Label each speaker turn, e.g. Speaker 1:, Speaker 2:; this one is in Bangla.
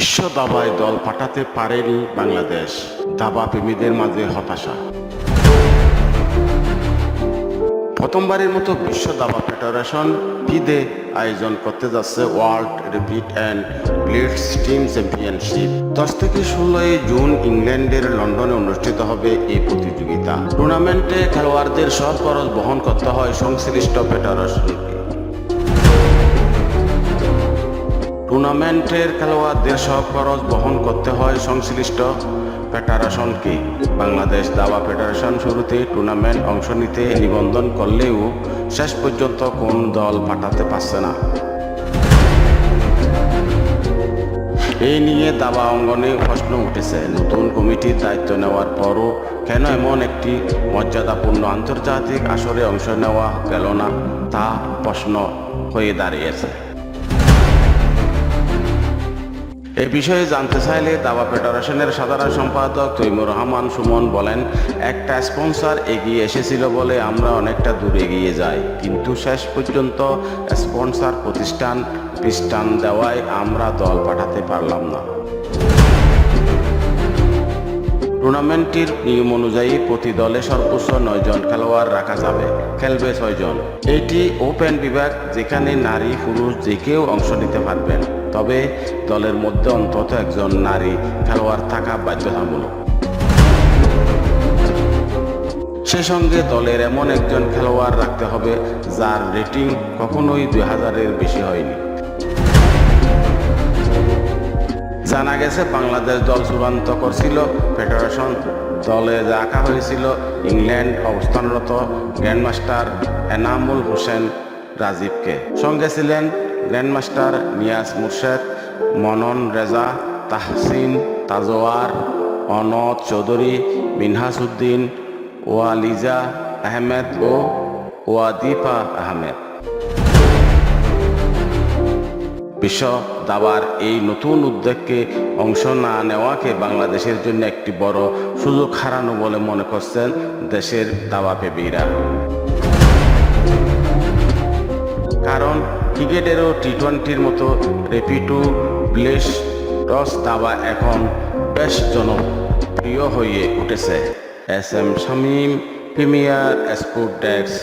Speaker 1: বিশ্ব দাবায় দল পাঠাতে পারেনি বাংলাদেশ। দাবা প্রেমীদের মাঝে হতাশা। প্রথমবারের মতো বিশ্ব দাবা ফেডারেশন ফিদে আয়োজন করতে যাচ্ছে world rapid and blitz team championship. দশ থেকে ষোলোই জুন ইংল্যান্ডের লন্ডনে অনুষ্ঠিত হবে এই প্রতিযোগিতা। টুর্নামেন্টে খেলোয়াড়দের সব খরচ বহন করতে হয় সংশ্লিষ্ট ফেডারেশনকে। টুর্নামেন্টের খেলোয়াড়দের সব খরচ বহন করতে হয় সংশ্লিষ্ট ফেডারেশনকে বাংলাদেশ দাবা ফেডারেশন শুরুতে টুর্নামেন্ট অংশ নিতে নিবন্ধন করলেও শেষ পর্যন্ত কোন দল পাঠাতে পারছে না। এই নিয়ে দাবা অঙ্গনে প্রশ্ন উঠেছে। নতুন কমিটির দায়িত্ব নেওয়ার পরও কেন এমন একটি মর্যাদাপূর্ণ আন্তর্জাতিক আসরে অংশ নেওয়া গেল না তা প্রশ্ন হয়ে দাঁড়িয়েছে। এ বিষয়ে জানতে চাইলে দাবা ফেডারেশনের সাধারণ সম্পাদক তৈমুর রহমান সুমন বলেন, একটা স্পন্সর এগিয়ে এসেছিল বলে আমরা অনেকটা দূর এগিয়ে যাই। কিন্তু শেষ পর্যন্ত স্পন্সর প্রতিষ্ঠান পৃষ্ঠান দেওয়ায় আমরা দল পাঠাতে পারলাম না। টুর্নামেন্টটির নিয়ম অনুযায়ী প্রতি দলে সর্বোচ্চ নয়জন খেলোয়াড় রাখা যাবে। খেলবে ছয়জন এটি ওপেন বিভাগ যেখানে নারী, পুরুষ যে কেউ অংশ নিতে পারবেন। তবে দলের মধ্যে অন্তত একজন নারী খেলোয়াড় থাকা বাধ্যতামূলক। সে সঙ্গে দলের এমন একজন খেলোয়াড় রাখতে হবে যার রেটিং কখনোই দুই হাজারের বেশি হয়নি। জানা গেছে বাংলাদেশ দল চূড়ান্ত করছিল, ফেডারেশন দলে রাখা হয়েছিল ইংল্যান্ড অবস্থানরত গ্র্যান্ডমাস্টার এনামুল হোসেন রাজীবকে। সঙ্গে ছিলেন গ্র্যান্ডমাস্টার নিয়াজ মুর্শেদ, মনন রেজা, তাহসিন তাজোয়ার, অনদ চৌধুরী মিনহাসউদ্দিন ওয়ালিজা আহমেদ ও ওয়াদিফা আহমেদ। বিশ্ব দাবার এই নতুন উদ্যোগকে অংশ না নেওয়াকে বাংলাদেশের জন্য একটি বড় সুযোগ হারানো বলে মনে করছেন দেশের দাবা প্রেমীরা। ক্রিকেটেরও টি টোয়েন্টির মতো রেপিটু ব্লেস টস দাবা এখন বেশ জনপ্রিয় হয়ে উঠেছে। S M Shamim, premier sport desk